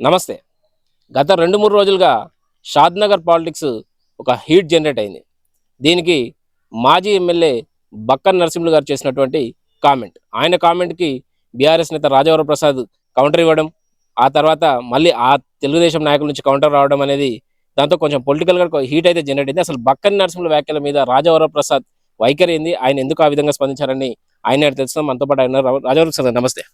నమస్తే. గత రెండు మూడు రోజులుగా షాద్నగర్ పాలిటిక్స్ ఒక హీట్ జనరేట్ అయింది. దీనికి మాజీ ఎమ్మెల్యే బక్కన్ నరసింహులు గారు చేసినటువంటి కామెంట్. ఆయన కామెంట్కి బీఆర్ఎస్ నేత రాజవరప్రసాద్ కౌంటర్ ఇవ్వడం ఆ తర్వాత మళ్ళీ ఆ తెలుగుదేశం నాయకుల నుంచి కౌంటర్ రావడం అనేది దాంతో కొంచెం పొలిటికల్గా హీట్ అయితే జనరేట్ అయింది. అసలు బక్కన్ నరసింహుల వ్యాఖ్యల మీద రాజవరప్రసాద్ వైఖరి ఏంది? ఆయన ఎందుకు ఆ విధంగా స్పందించారని ఆయన తెలుసు మనతో పాటు ఆయన రాజవరప్రసాద్ నమస్తే.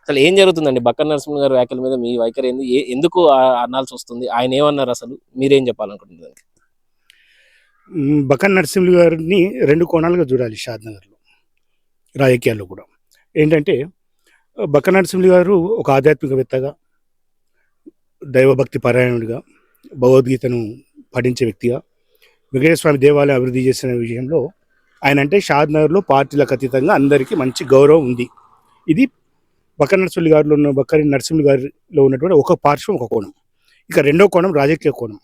అసలు ఏం జరుగుతుందండి? బక్క నరసింహ గారి వ్యాఖ్యల మీద మీ వైఖరి ఏంది? ఏ- ఎందుకు అనాల్సి వస్తుంది? ఆయన ఏమన్నారు అసలు? మీరేం చెప్పాలనుకుంటున్నారు బకన్ నరసింహులు గారిని రెండు కోణాలుగా చూడాలి షాద్నగర్లో రాజకీయాల్లో కూడా. ఏంటంటే బక్క నరసింహులు గారు ఒక ఆధ్యాత్మికవేత్తగా దైవభక్తి పరాయణుడిగా భగవద్గీతను పఠించే వ్యక్తిగా వెంకటేశ్వర స్వామి దేవాలయం అభివృద్ధి చేసిన విషయంలో ఆయన అంటే షాద్నగర్లో పార్టీలకు అతీతంగా అందరికీ మంచి గౌరవం ఉంది. ఇది బక్క నరసింహులు గారిలో ఉన్న బక్కరి నర్సింహులు గారిలో ఉన్నటువంటి ఒక పార్శ్వం ఒక కోణం. ఇక రెండో కోణం రాజకీయ కోణం.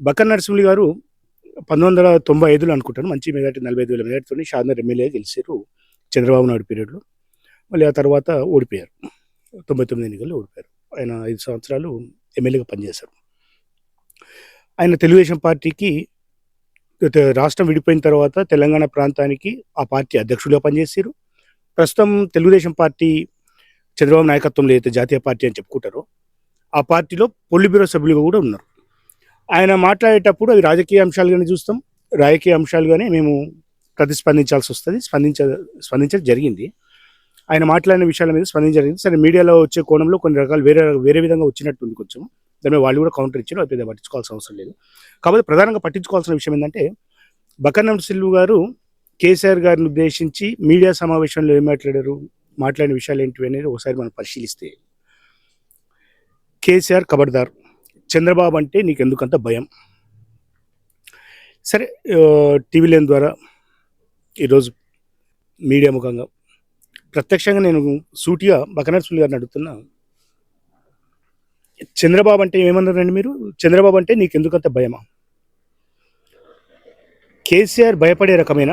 బక్క నరసింహులు గారు పంతొమ్మిది వందల తొంభై ఐదులో అనుకుంటాను మంచి మెజార్టీ నలభై ఐదు వేల మెజార్టీతో షాదర్ ఎమ్మెల్యే గెలిచారు చంద్రబాబు నాయుడు పీరియడ్లో. మళ్ళీ ఆ తర్వాత ఓడిపోయారు. తొంభై తొమ్మిది ఎన్నికల్లో ఓడిపోయారు. ఆయన ఐదు సంవత్సరాలు ఎమ్మెల్యేగా పనిచేశారు. ఆయన తెలుగుదేశం పార్టీకి రాష్ట్రం విడిపోయిన తర్వాత తెలంగాణ ప్రాంతానికి ఆ పార్టీ అధ్యక్షుడిగా పనిచేశారు. ప్రస్తుతం తెలుగుదేశం పార్టీ చంద్రబాబు నాయకత్వంలో అయితే జాతీయ పార్టీ అని చెప్పుకుంటారో ఆ పార్టీలో పొల్లి బ్యూరో సభ్యులుగా కూడా ఉన్నారు. ఆయన మాట్లాడేటప్పుడు అవి రాజకీయ అంశాలుగానే చూస్తాం రాజకీయ అంశాలుగానే మేము ప్రతిస్పందించాల్సి వస్తుంది స్పందించ స్పందించడం జరిగింది. ఆయన మాట్లాడిన విషయాల మీద స్పందించడం జరిగింది. సరే మీడియాలో వచ్చే కోణంలో కొన్ని రకాలు వేరే వేరే విధంగా వచ్చినట్టుంది కొంచెం. దాని వాళ్ళు కూడా కౌంటర్ ఇచ్చారు అది పట్టించుకోవాల్సిన అవసరం లేదు. కాబట్టి ప్రధానంగా పట్టించుకోవాల్సిన విషయం ఏంటంటే బకన్నం సిల్లు గారు కేసీఆర్ గారిని ఉద్దేశించి మీడియా సమావేశంలో ఏం మాట్లాడారు? మాట్లాడిన విషయాలు ఏంటివి అనేది ఒకసారి మనం పరిశీలిస్తే కేసీఆర్ కబడ్దార్. చంద్రబాబు అంటే నీకు ఎందుకంత భయం? సరే టీవీ లేని ద్వారా ఈరోజు మీడియా ముఖంగా ప్రత్యక్షంగా నేను సూటిగా బకనర్సులు గారిని అడుగుతున్నా చంద్రబాబు అంటే ఏమన్నారండి మీరు? చంద్రబాబు అంటే నీకు ఎందుకంత భయమా? కేసీఆర్ భయపడే రకమైన?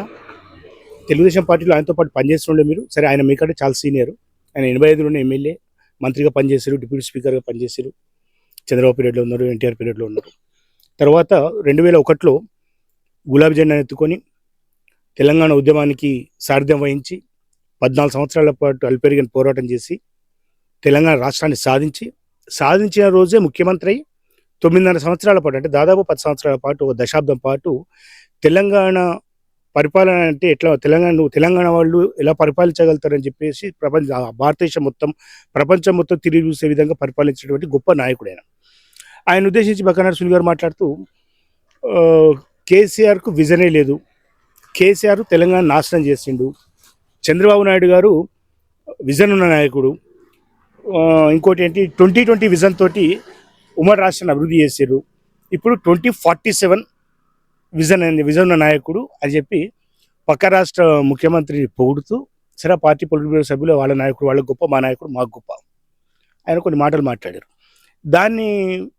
తెలుగుదేశం పార్టీలో ఆయనతో పాటు పనిచేస్తుండే మీరు. సరే ఆయన మీకంటే చాలా సీనియర్. ఆయన ఎనభై ఐదులోనే ఎమ్మెల్యే మంత్రిగా పనిచేశారు డిప్యూటీ స్పీకర్గా పనిచేశారు. చంద్రబాబు పీరియడ్లో ఉన్నారు ఎన్టీఆర్ పీరియడ్లో ఉన్నారు. తర్వాత రెండు వేల ఒకటిలో గులాబీ జెండాను ఎత్తుకొని తెలంగాణ ఉద్యమానికి సారథ్యం వహించి పద్నాలుగు సంవత్సరాల పాటు అల్పెరిగిన పోరాటం చేసి తెలంగాణ రాష్ట్రాన్ని సాధించి సాధించిన రోజే ముఖ్యమంత్రి అయి తొమ్మిదిన్నర సంవత్సరాల పాటు అంటే దాదాపు పది సంవత్సరాల పాటు ఒక దశాబ్దం పాటు తెలంగాణ పరిపాలన అంటే ఎట్లా? తెలంగాణ తెలంగాణ వాళ్ళు ఎలా పరిపాలించగలుగుతారని చెప్పేసి ప్రపంచ భారతదేశం మొత్తం ప్రపంచం మొత్తం తిరిగి చూసే విధంగా పరిపాలించినటువంటి గొప్ప నాయకుడు ఆయన ఆయన ఉద్దేశించి సునీల్ గారు మాట్లాడుతూ కేసీఆర్కు విజనే లేదు. కేసీఆర్ తెలంగాణ నాశనం చేసిండు. చంద్రబాబు నాయుడు గారు విజన్ ఉన్న నాయకుడు. ఇంకోటి ఏంటి? ట్వంటీ ట్వంటీ విజన్ తోటి ఉమ్మడి రాష్ట్రాన్ని అభివృద్ధి చేశారు ఇప్పుడు ట్వంటీ ఫార్టీ సెవెన్ విజన్ అనేది విజన్ ఉన్న నాయకుడు అని చెప్పి పక్క రాష్ట్ర ముఖ్యమంత్రిని పొగుడుతూ సరే పార్టీ పొలిటికల్ బ్యూరో సభ్యులు వాళ్ళ నాయకుడు వాళ్ళ గొప్ప మా నాయకుడు మాకు గొప్ప. ఆయన కొన్ని మాటలు మాట్లాడారు. దాన్ని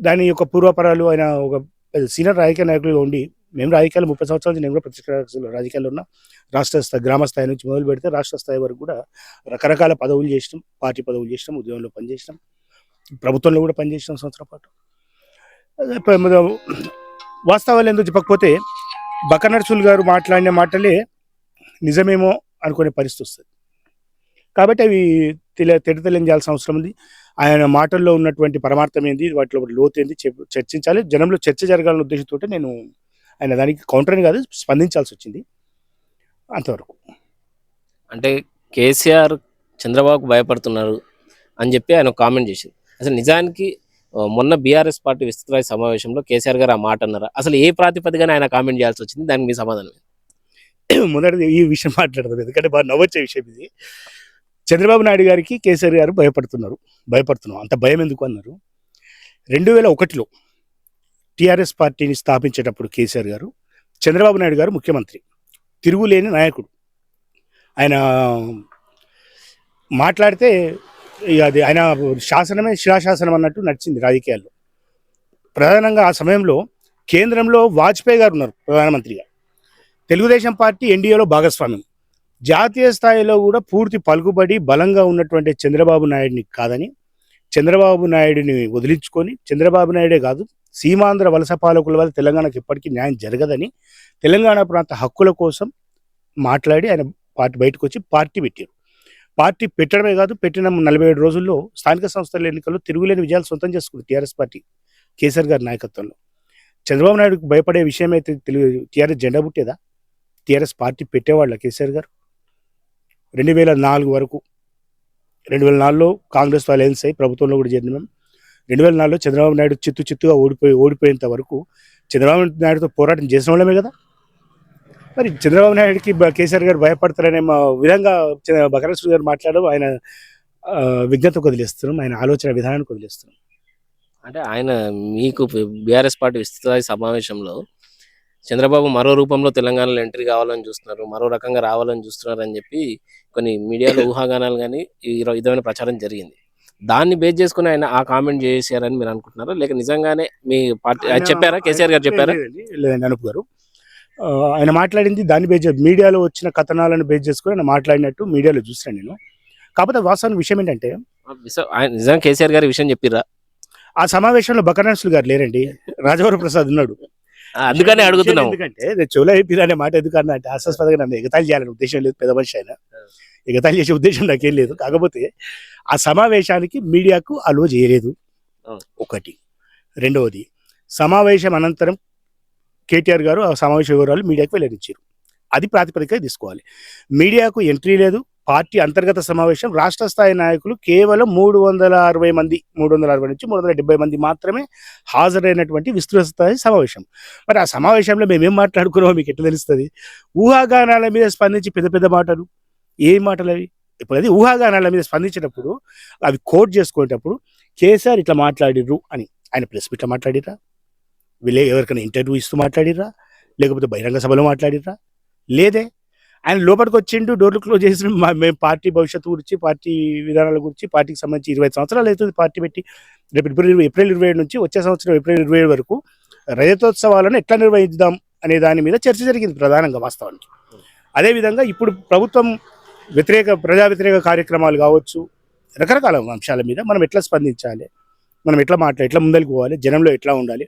దాని యొక్క పూర్వపరాలు ఆయన ఒక సీనియర్ రాజకీయ నాయకులుగా ఉండి మేము రాజకీయాలు ముప్పై సంవత్సరాల నుంచి నేను కూడా ప్రత్యక్ష రాజకీయాల్లో- ఉన్న రాష్ట్ర స్థాయి గ్రామ స్థాయి నుంచి మొదలు పెడితే రాష్ట్ర స్థాయి వరకు కూడా రకరకాల పదవులు చేసినాం. పార్టీ పదవులు చేసినాం ఉద్యోగంలో పనిచేసినాం. ప్రభుత్వంలో కూడా పనిచేసినాం సంవత్సరం పాటు. అదే వాస్తవాలు ఎందుకు చెప్పకపోతే బకనర్సుల్ గారు మాట్లాడిన మాటలే నిజమేమో అనుకునే పరిస్థితి వస్తుంది. కాబట్టి అవి తెల తెడ చేయాల్సిన అవసరం ఉంది. ఆయన మాటల్లో ఉన్నటువంటి పరమార్థం ఏంది వాటిలో లోతు ఏంది చెప్- చర్చించాలి. జనంలో చర్చ జరగాలనే ఉద్దేశంతో నేను ఆయన దానికి కౌంటర్ అని కాదు స్పందించాల్సి వచ్చింది. అంతవరకు. అంటే కేసీఆర్ చంద్రబాబుకు భయపడుతున్నారు అని చెప్పి ఆయన కామెంట్ చేసింది. అసలు నిజానికి మొన్న బీఆర్ఎస్ పార్టీ విస్తృత సమావేశంలో కేసీఆర్ గారు ఆ మాట అన్నారు. అసలు ఏ ప్రాతిపదికన ఆయన కామెంట్ చేయాల్సి వచ్చింది? దానికి మీ సమాధానం మొదటిది ఈ విషయం మాట్లాడదాం. ఎందుకంటే బాగా నవ్వొచ్చే విషయం ఇది. చంద్రబాబు నాయుడు గారికి కేసీఆర్ గారు భయపడుతున్నారు. భయపడుతున్నాం. అంత భయం ఎందుకు అన్నారు? రెండు వేల ఒకటిలో టీఆర్ఎస్ పార్టీని స్థాపించేటప్పుడు కేసీఆర్ గారు చంద్రబాబు నాయుడు గారు ముఖ్యమంత్రి తిరుగులేని నాయకుడు. ఆయన మాట్లాడితే ఇక అది ఆయన శాసనమే శిలాశాసనం అన్నట్టు నడిచింది రాజకీయాల్లో. ప్రధానంగా ఆ సమయంలో కేంద్రంలో వాజ్పేయి గారు ఉన్నారు ప్రధానమంత్రిగా. తెలుగుదేశం పార్టీ ఎన్డీఏలో భాగస్వామ్యం. జాతీయ స్థాయిలో కూడా పూర్తి పలుకుబడి బలంగా ఉన్నటువంటి చంద్రబాబు నాయుడిని కాదని చంద్రబాబు నాయుడిని వదిలించుకొని చంద్రబాబు నాయుడే కాదు సీమాంధ్ర వలస పాలకుల వల్ల తెలంగాణకు ఎప్పటికీ న్యాయం జరగదని తెలంగాణ ప్రాంత హక్కుల కోసం మాట్లాడి ఆయన పార్టీ బయటకు వచ్చి పార్టీ పెట్టారు. పార్టీ పెట్టడమే కాదు పెట్టిన నలభై ఏడు రోజుల్లో స్థానిక సంస్థల ఎన్నికల్లో తిరుగులేని విజయాలు సొంతం చేసుకుంది టీఆర్ఎస్ పార్టీ కేసీఆర్ గారి నాయకత్వంలో. చంద్రబాబు నాయుడుకు భయపడే విషయం అయితే తెలుగు టీఆర్ఎస్ జెండా పుట్టేదా? టీఆర్ఎస్ పార్టీ పెట్టేవాళ్ళ కేసీఆర్ గారు? రెండు వేల నాలుగు వరకు రెండు వేల నాలుగులో కాంగ్రెస్ అలయన్స్ అయ్యి ప్రభుత్వంలో కూడా చేరిన మేము. రెండు వేల నాలుగులో చంద్రబాబు నాయుడు చిత్తు చిత్తుగా ఓడిపోయి ఓడిపోయేంత వరకు చంద్రబాబు నాయుడుతో పోరాటం చేసిన వాళ్ళమే కదా? మరి చంద్రబాబు నాయుడుకి కేసీఆర్ గారు భయపడతారనే మా విధంగా బకరేశ్వర గారు మాట్లాడడం ఆయన ఆ, విజ్ఞతకు వదిలేస్తున్నాం ఆయన ఆలోచన విధానానికి వదిలేస్తున్నాం అంటే ఆయన మీకు బీఆర్ఎస్ పార్టీ విస్తృత సమావేశంలో చంద్రబాబు మరో రూపంలో తెలంగాణలో ఎంట్రీ కావాలని చూస్తున్నారు మరో రకంగా రావాలని చూస్తున్నారు అని చెప్పి కొన్ని మీడియాలో ఊహాగానాలు కానీ ఈ విధమైన ప్రచారం జరిగింది. దాన్ని బేస్ చేసుకుని ఆయన ఆ కామెంట్ చేశారని మీరు అనుకుంటున్నారా? లేక నిజంగానే మీ పార్టీ చెప్పారా? కేసీఆర్ గారు చెప్పారా? లేదండి, అనుపు గారు. ఆయన మాట్లాడింది దాన్ని బేస్ మీడియాలో వచ్చిన కథనాలను బేస్ చేసుకుని ఆయన మాట్లాడినట్టు మీడియాలో చూసాను నేను. కాకపోతే వాస్తవానికి విషయం ఏంటంటే నిజంగా కేసీఆర్ గారి విషయం చెప్పిరా ఆ సమావేశంలో బకర్నర్సులు గారు లేరండి. రాజవర ప్రసాద్ ఉన్నాడు అందుకనే అడుగుతున్నాం. ఎందుకంటే చెవులో అయిపోయింది అనే మాట ఎందుకన్నా అంటే హాస్యాస్పదంగా నన్ను ఎగతాళి చేయాలని ఉద్దేశం లేదు పెద్ద మనిషి ఆయన. ఎగతాళి చేసే ఉద్దేశం నాకేం లేదు. కాకపోతే ఆ సమావేశానికి మీడియాకు అలో చేయలేదు. ఒకటి. రెండవది సమావేశం అనంతరం కేటీఆర్ గారు ఆ సమావేశ వివరాలు మీడియాకు వెల్లడించారు. అది ప్రాతిపదికగా తీసుకోవాలి. మీడియాకు ఎంట్రీ లేదు. పార్టీ అంతర్గత సమావేశం. రాష్ట్ర స్థాయి నాయకులు కేవలం మూడు వందల అరవై మంది మూడు వందల అరవై నుంచి మూడు వందల డెబ్బై మంది మాత్రమే హాజరైనటువంటి విస్తృత స్థాయి సమావేశం. మరి ఆ సమావేశంలో మేమేం మాట్లాడుకున్నామో మీకు ఎట్లా తెలుస్తుంది? ఊహాగానాల మీద స్పందించి పెద్ద పెద్ద మాటలు. ఏ మాటలు అవి ఇప్పుడు అది ఊహాగానాల మీద స్పందించేటప్పుడు అవి కోట్ చేసుకునేటప్పుడు కేసీఆర్ ఇట్లా మాట్లాడిర్రు అని. ఆయన ప్రెస్ మీట్లో మాట్లాడిరా? వీళ్ళే ఎవరికైనా ఇంటర్వ్యూ ఇస్తూ మాట్లాడిర్రా? లేకపోతే బహిరంగ సభలో మాట్లాడిర్రా? లేదే. ఆయన లోపలికి వచ్చిండు డోర్లు క్లోజ్ చేసి మేము పార్టీ భవిష్యత్తు గురించి పార్టీ విధానాల గురించి పార్టీకి సంబంధించి ఇరవై సంవత్సరాలు అవుతుంది పార్టీ పెట్టి. రేపు ఏప్రిల్ ఇరవై- ఏప్రిల్ ఇరవై ఏడు నుంచి వచ్చే సంవత్సరం ఏప్రిల్ ఇరవై ఏడు వరకు రజతోత్సవాలను ఎట్లా నిర్వహిద్దాం అనే దాని మీద చర్చ జరిగింది ప్రధానంగా వాస్తవానికి. అదేవిధంగా ఇప్పుడు ప్రభుత్వం వ్యతిరేక ప్రజా వ్యతిరేక కార్యక్రమాలు కావచ్చు రకరకాల అంశాల మీద మనం ఎట్లా స్పందించాలి మనం ఎట్లా మాట్లా ఎట్లా ముందరికి పోవాలి జనంలో ఎట్లా ఉండాలి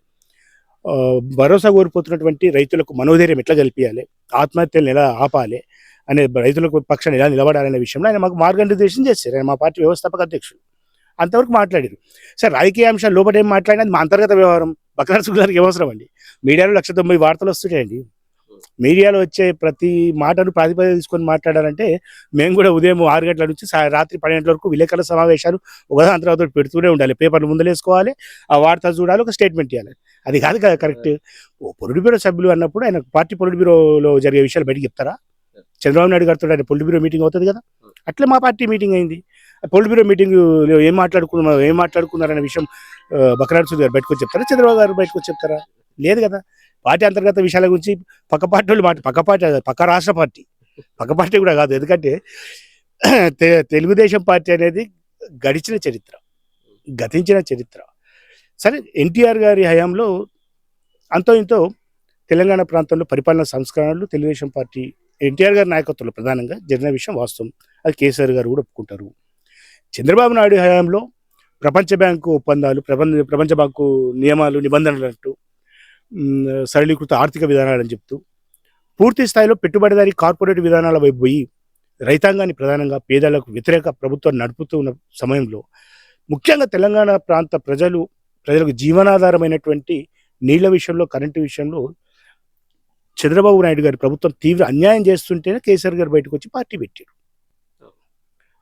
భరోసా కోల్పోతున్నటువంటి రైతులకు మనోధైర్యం ఎట్లా కల్పించాలి ఆత్మహత్యలను ఎలా ఆపాలి? అనే రైతులకు పక్షాన్ని ఎలా నిలబడాలనే విషయంలో ఆయన మాకు మార్గనిర్దేశం చేశారు. ఆయన మా పార్టీ వ్యవస్థాపక అధ్యక్షుడు. అంతవరకు మాట్లాడారు. సార్ రాజకీయ అంశాలు లోపల ఏం మాట్లాడినది మా అంతర్గత వ్యవహారం. బక్రార్ గారికి అవసరం అండి. మీడియాలో లక్ష తొంభై వార్తలు వస్తున్నాయండి. మీడియాలో వచ్చే ప్రతి మాటను ప్రాతిపదిక తీసుకొని మాట్లాడాలంటే మేము కూడా ఉదయం ఆరు గంటల నుంచి రాత్రి పన్నెండు వరకు విలేకరుల సమావేశాలు ఒకదాని తర్వాత పెడుతూనే ఉండాలి. పేపర్లు ముందలేసుకోవాలి. ఆ వార్త చూడాలి. ఒక స్టేట్మెంట్ ఇవ్వాలి అది కాదు కదా కరెక్ట్. ఓ పొలిట్ బ్యూరో సభ్యులు అన్నప్పుడు ఆయన పార్టీ పొలిట్ బ్యూరోలో జరిగే విషయాలు బయటికి చెప్తారా? చంద్రబాబు నాయుడు గారితో ఆయన పొలిట్ బ్యూరో మీటింగ్ అవుతుంది కదా? అట్లే మా పార్టీ మీటింగ్ అయింది. పొలిట్ బ్యూరో మీటింగ్ ఏం మాట్లాడుకున్నారు ఏం మాట్లాడుకున్నారనే విషయం బక్రాడ్ సూద్ గారు బయటకు చెప్తారా? చంద్రబాబు గారు బయటకు చెప్తారా? లేదు కదా. పార్టీ అంతర్గత విషయాల గురించి పక్క పార్టీ వాళ్ళు మాట పక్క పార్టీ పక్క రాష్ట్ర పార్టీ. పక్క పార్టీ కూడా కాదు. ఎందుకంటే తెలుగుదేశం పార్టీ అనేది గడిచిన చరిత్ర గతించిన చరిత్ర. సరే ఎన్టీఆర్ గారి హయాంలో అంతో ఇంతో తెలంగాణ ప్రాంతంలో పరిపాలన సంస్కరణలు తెలుగుదేశం పార్టీ ఎన్టీఆర్ గారి నాయకత్వంలో ప్రధానంగా జరిగిన విషయం వాస్తవం. అది కేసీఆర్ గారు కూడా ఒప్పుకుంటారు. చంద్రబాబు నాయుడు హయాంలో ప్రపంచ బ్యాంకు ఒప్పందాలు ప్రపంచ ప్రపంచ బ్యాంకు నియమాలు నిబంధనలు అంటూ సరళీకృత ఆర్థిక విధానాలని చెప్తూ పూర్తి స్థాయిలో పెట్టుబడిదారీ కార్పొరేట్ విధానాల వైపు పోయి రైతాంగాన్ని ప్రధానంగా పేదలకు వ్యతిరేక ప్రభుత్వం నడుపుతూ ఉన్న సమయంలో ముఖ్యంగా తెలంగాణ ప్రాంత ప్రజలు ప్రజలకు జీవనాధారమైనటువంటి నీళ్ళ విషయంలో కరెంటు విషయంలో చంద్రబాబు నాయుడు గారి ప్రభుత్వం తీవ్ర అన్యాయం చేస్తుంటేనే కేసీఆర్ గారు బయటకు వచ్చి పార్టీ పెట్టారు.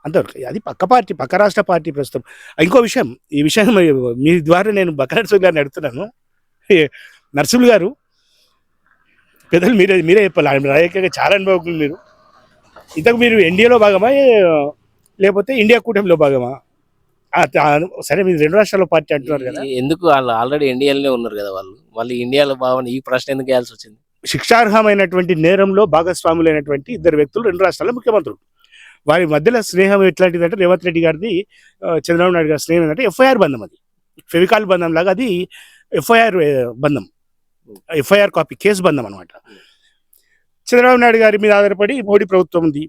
అంతవరకు అది పక్క పార్టీ పక్క రాష్ట్ర పార్టీ ప్రస్తుతం. ఇంకో విషయం ఈ విషయం మీ ద్వారా నేను బకరాట్ గారిని అడుగుతున్నాను. నర్సులు గారు పెద్దలు మీరే మీరే చెప్పాలి. ఆయన రాజకీయంగా చాలా అనుభవం మీరు. ఇంతకు మీరు ఎన్డీఏలో భాగమా లేకపోతే ఇండియా కూటమిలో భాగమా? సరే మీరు రెండు రాష్ట్రాల పార్టీ అంటున్నారు కదా. ఎందుకు వాళ్ళు ఆల్రెడీ ఇండియాలోనే ఉన్నారు కదా వాళ్ళు? మళ్ళీ ఇండియాలో బావని ఈ ప్రశ్న ఎందుకు వేయాల్సి వచ్చింది? శిక్షార్హమైనటువంటి నేరంలో భాగస్వాములైనటువంటి ఇద్దరు వ్యక్తులు రెండు రాష్ట్రాల ముఖ్యమంత్రులు. వారి మధ్యలో స్నేహం ఎట్లాంటిది అంటే రేవంత్ రెడ్డి గారిది చంద్రబాబు నాయుడు గారి స్నేహం ఏంటంటే ఎఫ్ఐఆర్ బంధం అది. ఫెవికాల్ బంధం లాగా అది ఎఫ్ఐఆర్ బంధం. ఎఫ్ఐఆర్ కాపీ కేసు బంధం అనమాట చంద్రబాబు నాయుడు గారి మీద ఆధారపడి మోడీ ప్రభుత్వం ఉంది.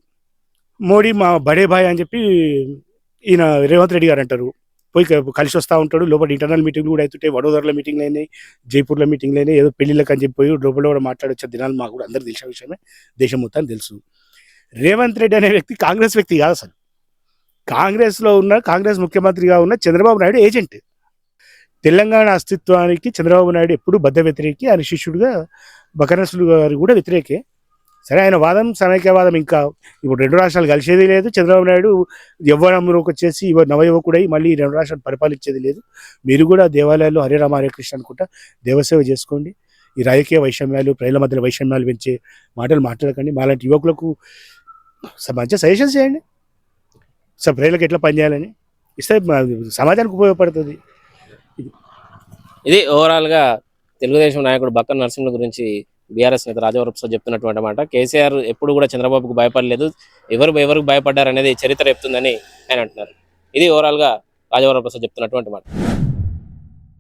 మోడీ మా బడే భాయ్ అని చెప్పి ఈయన రేవంత్ రెడ్డి గారు అంటారు. పోయి క- కలిసి వస్తూ ఉంటాడు. లోపల ఇంటర్నల్ మీటింగ్లు కూడా అవుతుంటాయి వడోదరలో మీటింగ్లు అయినాయి జైపూర్లో మీటింగ్లు అయినాయి. ఏదో పెళ్ళిళ్ళకి అని చెప్పి లోపల కూడా మాట్లాడొచ్చే దినాలు మాకు కూడా అందరూ తెలిసిన విషయమే. దేశం మొత్తాన్ని తెలుసు. రేవంత్ రెడ్డి అనే వ్యక్తి కాంగ్రెస్ వ్యక్తి కాదు అసలు. కాంగ్రెస్లో ఉన్న కాంగ్రెస్ ముఖ్యమంత్రిగా ఉన్న చంద్రబాబు నాయుడు ఏజెంట్. తెలంగాణ అస్తిత్వానికి చంద్రబాబు నాయుడు ఎప్పుడు బద్ద వ్యతిరేకి ఆయన శిష్యుడిగా బకరసులు గారు కూడా వ్యతిరేకే. సరే ఆయన వాదం సమైక్యవాదం ఇంకా ఇప్పుడు రెండు రాష్ట్రాలు కలిసేది లేదు. చంద్రబాబు నాయుడు యవ్వనంలోకి వచ్చేసి ఇవ నవయువకుడై మళ్ళీ ఈ రెండు రాష్ట్రాలు పరిపాలించేది లేదు. మీరు కూడా దేవాలయాల్లో హరే రామ హరే కృష్ణ అనుకుంటా దేవసేవ చేసుకోండి. ఈ రాజకీయ వైషమ్యాలు ప్రజల మధ్యలో వైషమ్యాలు పెంచే మాటలు మాట్లాడకండి. మాలాంటి యువకులకు మంచి మంచిగా సజెషన్స్ చేయండి. సో ప్రజలకు ఎట్లా పనిచేయాలని ఇస్తే మా- సమాజానికి ఉపయోగపడుతుంది. ఇది ఓవరాల్గా తెలుగుదేశం నాయకుడు బక్క నరసింహుల గురించి బీఆర్ఎస్ నేత రాజవరపు చెప్తున్నటువంటి మాట కేసీఆర్ ఎప్పుడు కూడా చంద్రబాబుకు భయపడలేదు ఎవరు ఎవరికి భయపడ్డారు అనేది చరిత్ర చెప్తుందని ఆయన అంటున్నారు. ఇది ఓవరాల్గా రాజవరప్రసాద్ చెప్తున్నటువంటి మాట.